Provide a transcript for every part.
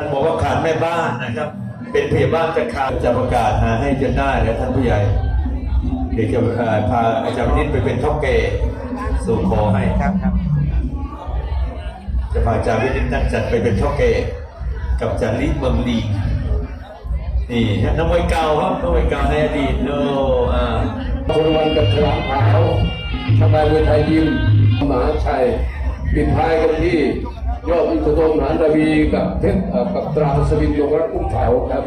ท่านบอกว่าขาดแม่บ้านนะครับ เป็นพยาบาลจะขาดจะประกาศหาให้จนได้แล้วท่านผู้ใหญ่เดี๋ยวจะพาอาจารย์นิดไปเป็นท็อปเกย์สู่ขอให้ครับครับ จะพาอาจารย์นิจนั่งจัดไปเป็นท็อปเกย์กับจารย์ลิเมืองลีนี่นักมวยเก่าครับนักมวยเก่าในอดีตโอ้อ่าคนวันกับฉลามขาวทำไมเวทายยิมมหาชัยปิดท้ายกันที่ ยอดนทนนดาวีกับเพชรเอ่อกับตราสวินยงรัตน์อุ้มแถวครับ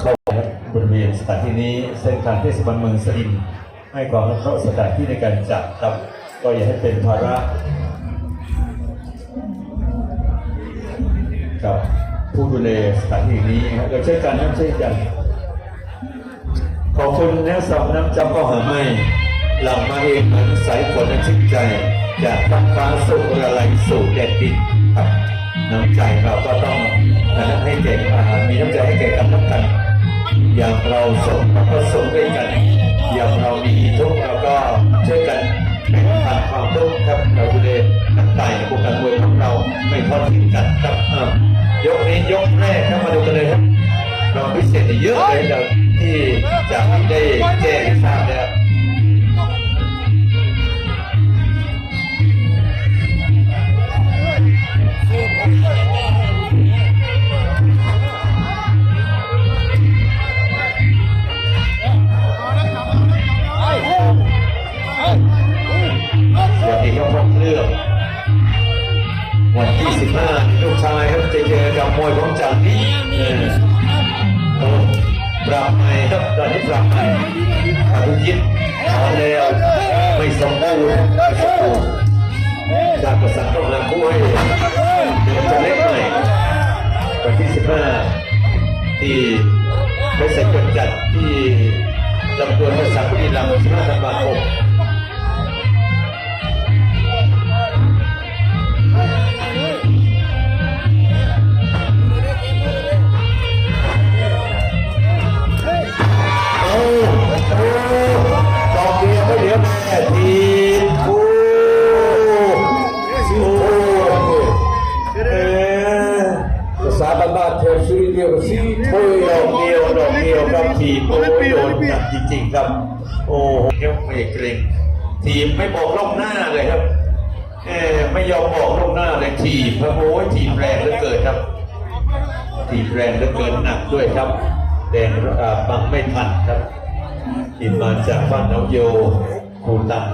เข้าไปครับบริเวณสถานที่นี้เส้นทางเทศบาลเมืองสรินให้ความอนุเคราะห์สถานที่ในการจัดครับก็อย่าให้เป็นภาระกับผู้ดูแลสถานที่นี้ครับเราช่กันนะช่วยกันขอบคุณนะสำน้ำจำก็หาไม่ หลังมาเองเหมือนสายฝนชื่นใจ จากท้องฟ้าสู่ระไหลสู่แดดดินครับน้ำใจเราก็ต้องนะให้แก่อาหามีน้ำใจให้แก่กันและกันอย่างเราส่งเราก็ส่งด้วยกัน อย่างเรามีทุกข์เราก็ช่วยกันแบ่งปันความทุกข์ครับเราดูแลน้ำใจพวกกันเวรของเราไม่ทอดทิ้งกันครับยกนี้ยกแรกครับมาดูกันเลยครับเราพิเศษเยอะเลยจาที่จากที่ได้แจ้ง วันที่15ลูกชายครับจะเจอกับมวยของจันทีเออโอ้ปรับใหม่ครับตอนนี้ปรับใหม่อาทุยิตถอนแล้วไม่สมบูรณ์จากประสานต้องหาคู่ให้เดี๋ยวจะเล็กหน่อยวันที่15ที่บริษัทจัดที่ลำตัวภาษาบุรีรัมย์15ธันวาคม ภาษาบ้าเทพสุริเรียว่าซีโพยดอกเดียวดอกเดียวครับทีมโอ้ยโดนหนักจริงๆครับ โอ้โหเอวไม่เกรงทีมไม่บอกล่วงหน้าเลยครับเออไม่ยอมบอกล่วงหน้าเลยทีมครับโอ้ยทีมแรงเหลือเกินครับ ทีมแรงเหลือเกินหนักด้วยครับแดงบังไม่ทันครับทีมมาจากบ้านน้องโยคูตัน